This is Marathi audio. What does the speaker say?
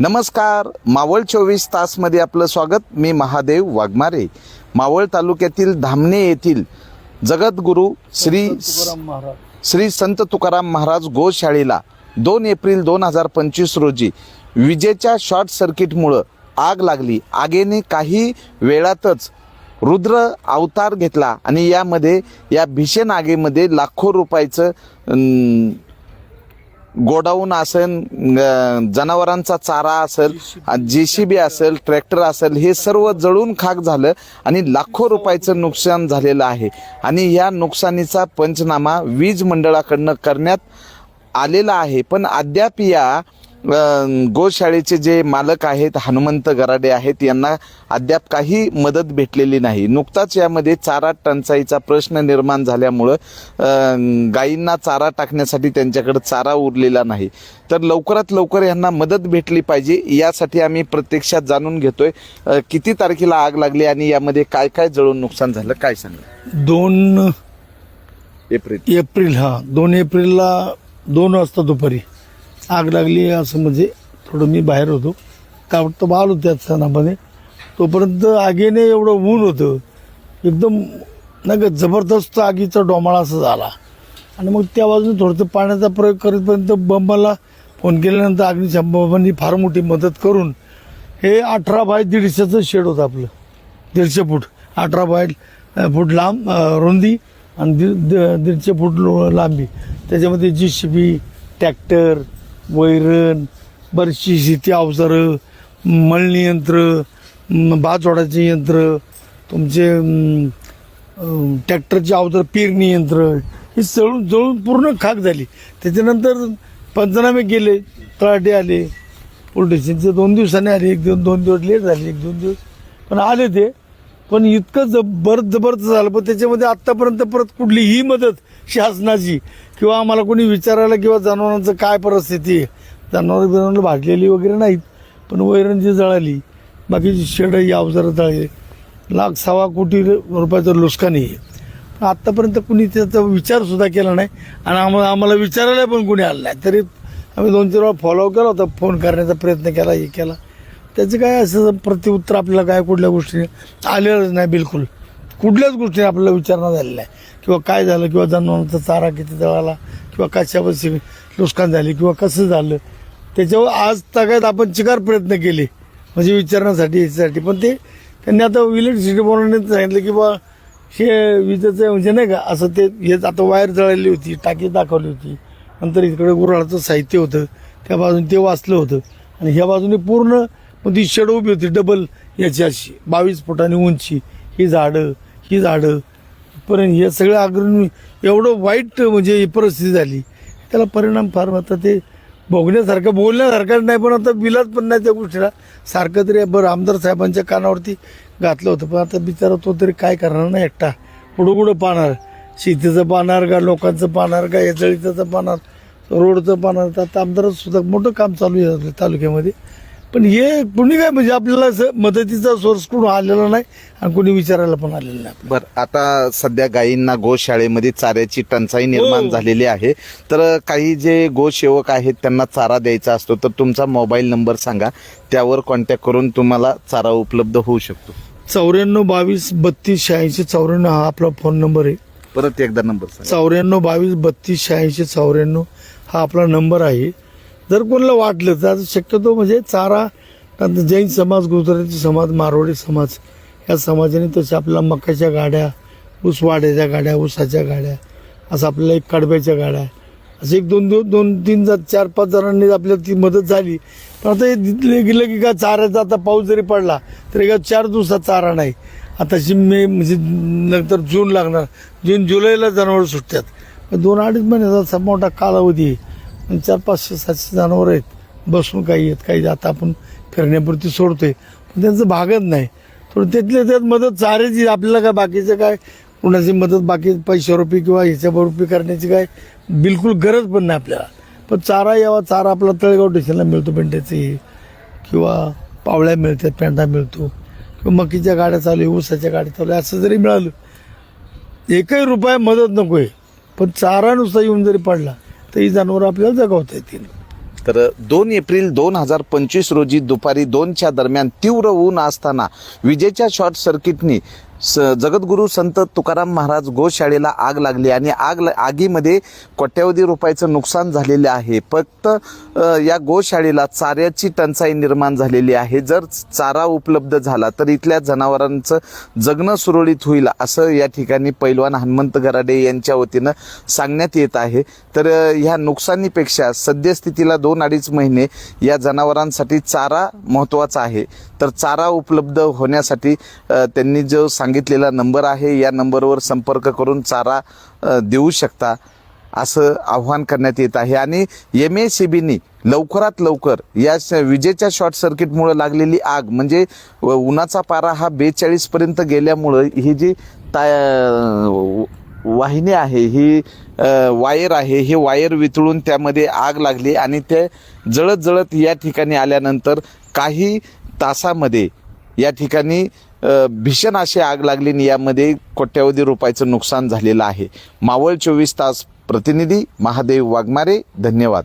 नमस्कार. मावळ चोवीस तासमध्ये आपलं स्वागत. मी महादेव वाघमारे. मावळ तालुक्यातील धामणे येथील जगद्गुरू श्री श्री संत तुकाराम महाराज गोशाळेला दोन एप्रिल दोन हजार पंचवीस रोजी विजेच्या शॉर्ट सर्किटमुळं आग लागली. आगीने काही वेळातच रुद्र अवतार घेतला आणि यामध्ये या भीषण आगीमध्ये लाखो रुपयाचं गोडाऊन असेल जनावरांचा चारा असेल जे सी बी असेल ट्रॅक्टर असेल हे सर्व जळून खाक झालं आणि लाखो रुपयाचं नुकसान झालेलं आहे. आणि या नुकसानीचा पंचनामा वीज मंडळाकडनं करण्यात आलेला आहे. पण अद्याप या गोशाळेचे जे मालक आहेत हनुमंत गराडे आहेत यांना अद्याप काही मदत भेटलेली नाही. नुकताच यामध्ये चारा टंचाईचा प्रश्न निर्माण झाल्यामुळं गायींना चारा टाकण्यासाठी त्यांच्याकडे चारा उरलेला नाही. तर लवकरात लवकर यांना मदत भेटली पाहिजे यासाठी आम्ही प्रत्यक्षात जाणून घेतोय किती तारखेला आग लागली आणि यामध्ये काय काय जळून नुकसान झालं काय सांगा दोन एप्रिल. एप्रिल हा. दोन एप्रिलला दोन वाजता दुपारी. आग लागली असं म्हणजे थोडं मी बाहेर होतो. ताबडतोब आलो त्या सणामध्ये. तोपर्यंत आगीने एवढं ऊन होतं. एकदम नाही का जबरदस्त आगीचा डोमाळा असा झाला. आणि मग त्या बाजूने थोडंसं पाण्याचा प्रयोग करेपर्यंत बंबाला फोन केल्यानंतर अग्निशमन फार मोठी मदत करून हे अठरा बाय दीडशेचं शेड होतं आपलं. दीडशे फूट. अठरा बाय फूट लांब रुंदी आणि दीड दीडशे फूट लो- लांबी. त्याच्यामध्ये जी सी बी ट्रॅक्टर वैरण बरीचशी शेती अवजारं मळणी यंत्र भाजोडाचे यंत्र तुमचे ट्रॅक्टरचे अवजार पेरणी यंत्र ही जळून जळून पूर्ण खाक झाली. त्याच्यानंतर पंचनामे गेले तळाटे आले पोलीस स्टेशनचे दोन दिवसांनी आले एक दोन दोन दिवस लेट झाले एक दोन दिवस. पण आले ते. पण इतकं जबर जबरदस्त झालं. पण त्याच्यामध्ये आत्तापर्यंत परत कुठलीही मदत शासनाची किंवा आम्हाला कोणी विचारायला किंवा जनावरांचं काय परिस्थिती आहे? जनावर बिनावर भाजलेली वगैरे नाहीत पण वैरणची जळाली. बाकीची शेड ही अवजारं जळले. लाख सव्वा कोटी रुपयाचं नुकसान आहे. पण आत्तापर्यंत कुणी त्याचा विचारसुद्धा केला नाही. आणि आम्हाला आम्हाला विचारायला पण कुणी आलं नाही. तरी आम्ही दोन चार वेळा फॉलो केला होता. फोन करण्याचा प्रयत्न केला हे केला. त्याचं काय असं प्रतिउत्तर आपल्याला काय कुठल्या गोष्टीने आलेलंच नाही बिलकुल. कुठल्याच गोष्टीने आपल्याला विचारणा झालेला आहे किंवा काय झालं किंवा जनावरांचा चारा किती जळाला किंवा कशापाशी नुकसान झाले किंवा कसं झालं. त्याच्यावर आज तगायत आपण चिकार प्रयत्न केले. म्हणजे विचारण्यासाठी याच्यासाठी. पण ते त्यांनी आता इलेक्ट्रिसिटी बोर्डाने सांगितलं की बा हे विजेचं म्हणजे नाही का असं ते हेच आता वायर जळाली होती टाकी दाखवली होती. नंतर इकडे गुराळाचं साहित्य होतं. त्या बाजूने ते वाचलं होतं. आणि ह्या बाजूने पूर्ण मग ती शेड उभी होती डबल याची अशी बावीस फुटांनी उंची ही झाडं ही झाडं. पर्यंत हे सगळं अग्रून एवढं वाईट म्हणजे ही परिस्थिती झाली. त्याला परिणाम फार आता ते भोगण्यासारखं बोलण्यासारखं नाही पण आता बिलात पण नाही त्या गोष्टीला. सारखं तरी बरं आमदार साहेबांच्या कानावरती घातलं होतं पण आता बिचारा तो तरी काय करणार नाही एकटा? पुढं कुठं पाहणार? शेतीचं पाहणार का लोकांचं पाहणार का याचळीचं पाहणार रोडचं पाहणार? तर आता आमदारसुद्धा मोठं काम चालू आहे तालुक्यामध्ये. पण हे कुणी काय म्हणजे आपल्याला असं मदतीचा सोर्स कुठून आलेला नाही आणि कुणी विचारायला पण आलेलं नाही बर आता सध्या गायींना गोशाळेमध्ये चाऱ्याची टंचाई निर्माण हो. झालेली आहे. तर काही जे गोसेवक आहेत त्यांना चारा द्यायचा असतो तर तुमचा मोबाईल नंबर सांगा. त्यावर कॉन्टॅक्ट करून तुम्हाला चारा उपलब्ध होऊ शकतो. चौऱ्याण्णव बावीस बत्तीस शहाऐंशी चौऱ्याण्णव हा आपला फोन नंबर आहे. परत एकदा नंबर सांगा. चौऱ्याण्णव बावीस बत्तीस शहाऐंशी चौऱ्याण्णव हा आपला नंबर आहे. जर कोणाला वाटलं तर शक्यतो म्हणजे चारा नंतर जैन समाज गुजराती समाज मारवाडी समाज या समाजाने तसे आपल्याला मकाच्या गाड्या ऊसवाड्याच्या गाड्या ऊसाच्या गाड्या असं आपल्याला एक कडब्याच्या गाड्या असं एक दोन दोन दोन तीन जा- चार पाच जणांनी आपल्याला ती मदत झाली पण आता हे तिथले गेलं की का चाऱ्याचा आता पाऊस जरी पडला तरी का चार दिवसात चारा नाही. आताशी मे म्हणजे नंतर जून लागणार. जून जुलैला जनावर सुटतात. दोन अडीच महिन्याचा मोठा कालावधी आहे. आणि चार पाचशे सातशे जनावर आहेत. बसून काही आहेत काही आता आपण फिरण्यापुरती सोडतोय. पण त्यांचं भागत नाही. थोडं त्यातल्या त्यात मदत चारायची आपल्याला काय बाकीचं काय? कुणाची मदत बाकी पैशा रुपये किंवा ह्याच्यावर रुपये करण्याची काय बिलकुल गरज पण नाही आपल्याला. पण चारा यावा चारा आपला तळेगाव स्टेशनला मिळतो पेंट्याचे किंवा पावळ्या मिळतात पेंडा मिळतो. किंवा मकीच्या गाड्या चालू आहे ऊसाच्या गाड्या चालू आहे असं जरी मिळालं एकही रुपया मदत नको आहे पण चारा नुसता येऊन जरी पडला तर ही जनावरं आपल्याला जगवता येतील. तर दोन एप्रिल दोन हजार पंचवीस रोजी दुपारी दोनच्या दरम्यान तीव्र ऊन असताना विजेच्या शॉर्ट सर्किटनी स जगद्गुरू संत तुकाराम महाराज गोशाळेला आग लागली आणि आग आगीमध्ये कोट्यावधी रुपयाचं नुकसान झालेले आहे. फक्त या गोशाळेला चाऱ्याची टंचाई निर्माण झालेली आहे. जर चारा उपलब्ध झाला तर इथल्या जनावरांचं जगणं सुरळीत होईल असं या ठिकाणी पैलवान हनुमंत गराडे यांच्या वतीनं सांगण्यात येत आहे. तर ह्या नुकसानीपेक्षा सद्यस्थितीला दोन अडीच महिने या जनावरांसाठी चारा महत्त्वाचा आहे. तर चारा उपलब्ध होण्यासाठी त्यांनी जो सांगितलेला नंबर आहे या नंबरवर संपर्क करून चारा देऊ शकता असं आव्हान करण्यात येत आहे. आणि एम ए सी बीनी लवकरात लवकर या श- विजेच्या शॉर्ट सर्किटमुळे लागलेली आग म्हणजे व- उन्हाचा पारा हा बेचाळीसपर्यंत गेल्यामुळं ही जी ता वाहिनी आहे ही वायर आहे हे वायर वितळून त्यामध्ये आग लागली आणि ते जळत जळत या ठिकाणी आल्यानंतर काही तासामध्ये या ठिकाणी भीषण अशी आग लागली आणि यामध्ये कोट्यावधी रुपयाचं नुकसान झालेलं आहे. मावळ चोवीस तास प्रतिनिधी महादेव वाघमारे धन्यवाद.